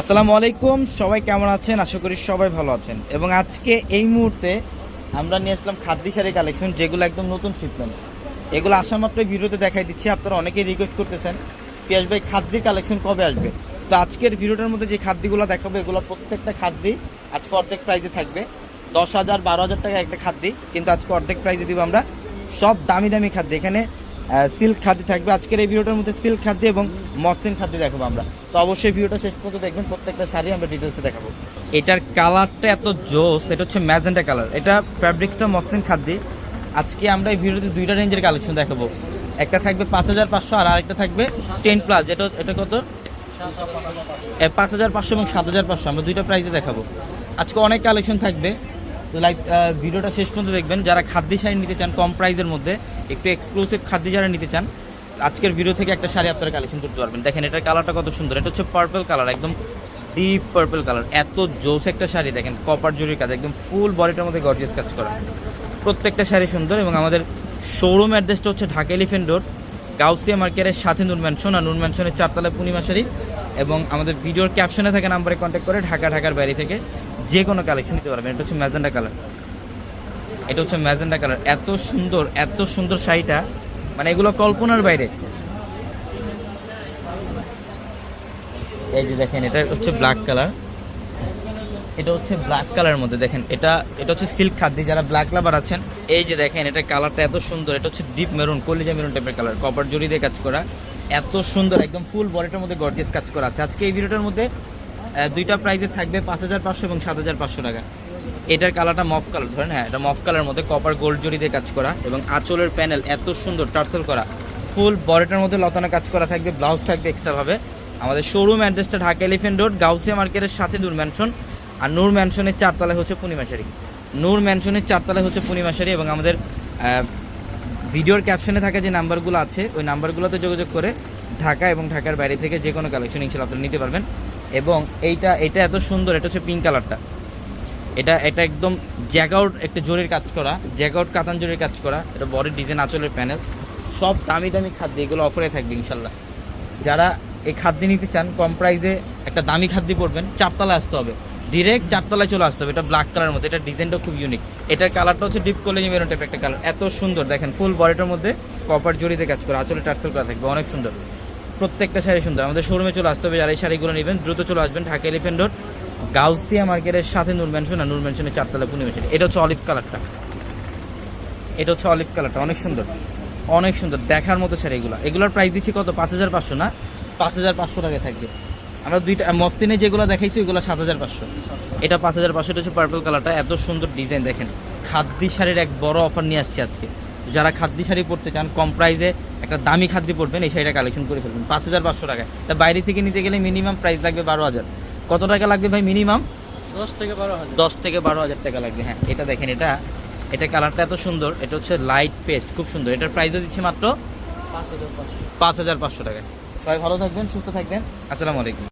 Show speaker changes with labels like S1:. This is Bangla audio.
S1: আসসালামু আলাইকুম, সবাই কেমন আছেন? আশা করি সবাই ভালো আছেন। এবং আজকে এই মুহূর্তে আমরা নিয়ে আসলাম খাদ্য শাড়ি কালেকশন যেগুলো একদম নতুন শিপমেন্ট এগুলো আসা মাত্র ভিডিওতে দেখাই দিচ্ছি, আপনারা অনেকেই রিকোয়েস্ট করতেছেন পিয়াস ভাই, খাদ্যের কালেকশন কবে আসবে? তো আজকের ভিডিওটার মধ্যে যে খাদ্যগুলো দেখাবো, এগুলো প্রত্যেকটা খাদ্যই আজকে অর্ধেক প্রাইজে থাকবে। দশ হাজার, বারো হাজার টাকা একটা খাদ্য কিন্তু আজকে অর্ধেক প্রাইজে দিব আমরা সব দামি দামি খাদ্য। এখানে সিল্ক খাদ্য থাকবে। আজকের এই ভিডিওটার মধ্যে সিল্ক খাদ্য এবং মসলিন খাদ্য দেখাবো আমরা। তো অবশ্যই ভিডিওটা শেষ পর্যন্ত দেখবেন, প্রত্যেকটা শাড়ি আমরা ডিটেলসে দেখাবো। এটার কালারটা এত জোস, এটা হচ্ছে ম্যাজেন্টা কালার এটা ফ্যাব্রিক্সটা মসলিন খাদ্য। আজকে আমরা এই ভিডিওতে দুইটা রেঞ্জের কালেকশন দেখাবো। একটা থাকবে পাঁচ হাজার পাঁচশো আর আরেকটা থাকবে টেন প্লাস এটা এটা কত? পাঁচ হাজার পাঁচশো এবং সাত হাজার পাঁচশো। আমরা দুইটা প্রাইসে দেখাবো। আজকে অনেক কালেকশন থাকবে। তো লাইভ ভিডিওটা শেষ পর্যন্ত দেখবেন। যারা খাদ্য শাড়ি নিতে চান কম প্রাইসের মধ্যে, একটু এক্সক্লুসিভ খাদ্য যারা নিতে চান, আজকের ভিডিও থেকে একটা শাড়ি আপনারা কালেকশন করতে পারবেন। দেখেন, এটার কালারটা কত সুন্দর। এটা হচ্ছে পার্পল কালার একদম ডিপ পার্পল কালার এত জোস একটা শাড়ি, দেখেন কপার জরির কাজ, একদম ফুল বডিটার মধ্যে গর্জিয়াস কাজ করা। প্রত্যেকটা শাড়ি সুন্দর এবং আমাদের শোরুম অ্যাড্রেসটা হচ্ছে ঢাকা এলিফেন্ট রোড গাউসিয়া মার্কেটের সাথে নুন ম্যানশন আর নুন ম্যানশনের চারতলা পূর্ণিমা শাড়ি। এবং আমাদের ভিডিওর ক্যাপশনে থাকা নাম্বারে কন্ট্যাক্ট করে ঢাকা, ঢাকার বাইরে থেকে যে কোনো কালেকশন নিতে পারবেন। এটা হচ্ছে ম্যাজেন্ডা কালার এটা হচ্ছে ম্যাজেন্ডা কালার এত সুন্দর এত সুন্দর শাড়িটা। মানে এগুলো কল্পনার বাইরে। এই যে দেখেন, এটা হচ্ছে ব্ল্যাক কালার এটা হচ্ছে ব্ল্যাক কালারের মধ্যে দেখেন, এটা এটা হচ্ছে সিল্ক খাদ্য। যারা ব্ল্যাক লাভার আছেন, এই যে দেখেন, এটা কালারটা এত সুন্দর। এটা হচ্ছে ডিপ মেরুন কলিজা মেরুন টাইপের কালার কপার জড়ি দিয়ে কাজ করা। এত সুন্দর, একদম ফুল বডিটার মধ্যে গর্জিয়াস কাজ করা আছে। আজকে এই ভিডিওটার মধ্যে দুইটা প্রাইসে থাকবে পাঁচ হাজার পাঁচশো এবং সাত হাজার পাঁচশো টাকা। এটার কালারটা মফ কালার ধরেন হ্যাঁ এটা মফ কালার মধ্যে কপার গোল্ড জড়ি দিয়ে কাজ করা এবং আঁচলের প্যানেল এত সুন্দর টার্সেল করা। ফুল বডিটার মধ্যে লতানো কাজ করা থাকবে ব্লাউজ থাকবে এক্সট্রাভাবে আমাদের শোরুম অ্যাড্রেসটা ঢাকা এলিফেন্ট রোড গাউসিয়া মার্কেটের সাথে নূর ম্যানশন আর নূর ম্যানশনের চারতলায় হচ্ছে পূর্ণিমাশারি নূর ম্যানশনের চারতলায় হচ্ছে পূর্ণিমাশারি এবং আমাদের ভিডিওর ক্যাপশনে থাকা যে নাম্বারগুলো আছে, ওই নাম্বারগুলোতে যোগাযোগ করে ঢাকা এবং ঢাকার বাইরে থেকে যে কোনো কালেকশন ইনশাল্লাহ আপনারা নিতে পারবেন। এবং এইটা, এটা এত সুন্দর, এটা হচ্ছে পিঙ্ক কালারটা এটা এটা একদম জ্যাকআউট একটা জোরের কাজ করা জ্যাকআউট কাতান জোরের কাজ করা। এটা বডির ডিজাইন আঁচলের প্যানেল সব দামি দামি খাদ্য এগুলো অফারে থাকবে, ইনশাল্লাহ। যারা এই খাদ্য নিতে চান, কম প্রাইসে একটা দামি খাদ্য পড়বেন চারতলায় আসতে হবে। ডিরেক্ট চারতলায় চলে আসতে হবে, এটা ব্ল্যাক কালারের মধ্যে। এটা ডিজাইনটা খুব ইউনিক এটার কালারটা হচ্ছে ডিপ কলেজ মেরুন টাইপের একটা কালার এত সুন্দর, দেখেন ফুল বডিটার মধ্যে কপার জড়িতে কাজ করা আঁচলে টার্সেল করা থাকবে, অনেক সুন্দর। প্রত্যেকটা শাড়ি সুন্দর। আমাদের শোরুমে চলে আসতে হবে, যারা এই শাড়িগুলো নেবেন, দ্রুত চলে আসবেন ঢাকা এলিফেন্ট রোড গাউসিয়া মার্কেটের সাথে নূর ম্যানশন আর নূর ম্যানশনের চারতলা শাড়ি এটা হচ্ছে অলিভ কালারটা এটা হচ্ছে অলিভ কালারটা অনেক সুন্দর। অনেক সুন্দর, দেখার মতো শাড়ি এগুলো। এগুলোর প্রাইস দিচ্ছি কত? পাঁচ হাজার পাঁচশো না? পাঁচ হাজার পাঁচশো টাকা থাকবে। আমরা দুইটা মস্তিনে যেগুলো দেখাইছি, ওইগুলো সাত হাজার পাঁচশো। এটা পাঁচ হাজার পাঁচশো, এটা হচ্ছে পার্পল কালারটা এত সুন্দর ডিজাইন দেখেন। খাদ্যি শাড়ির এক বড় অফার নিয়ে আসছি আজকে। যারা খাদ্যি শাড়ি পরতে চান কম প্রাইসে একটা দামি খাদ্য পরবেন এই শাড়িটা কালেকশন করে ফেলবেন পাঁচ হাজার পাঁচশো টাকায়। তা বাইরে থেকে নিতে গেলে মিনিমাম প্রাইস লাগবে বারো হাজার। কত টাকা লাগবে ভাই মিনিমাম
S2: দশ থেকে বারো হাজার।
S1: দশ থেকে বারো হাজার টাকা লাগবে হ্যাঁ। এটা দেখেন এটা এটা কালারটা এত সুন্দর এটা হচ্ছে লাইট পেস্ট খুব সুন্দর। এটার প্রাইসও দিচ্ছে মাত্র
S2: পাঁচ হাজার
S1: পাঁচ হাজার পাঁচশো টাকা সবাই ভালো থাকবেন সুস্থ থাকবেন। আসসালামু আলাইকুম।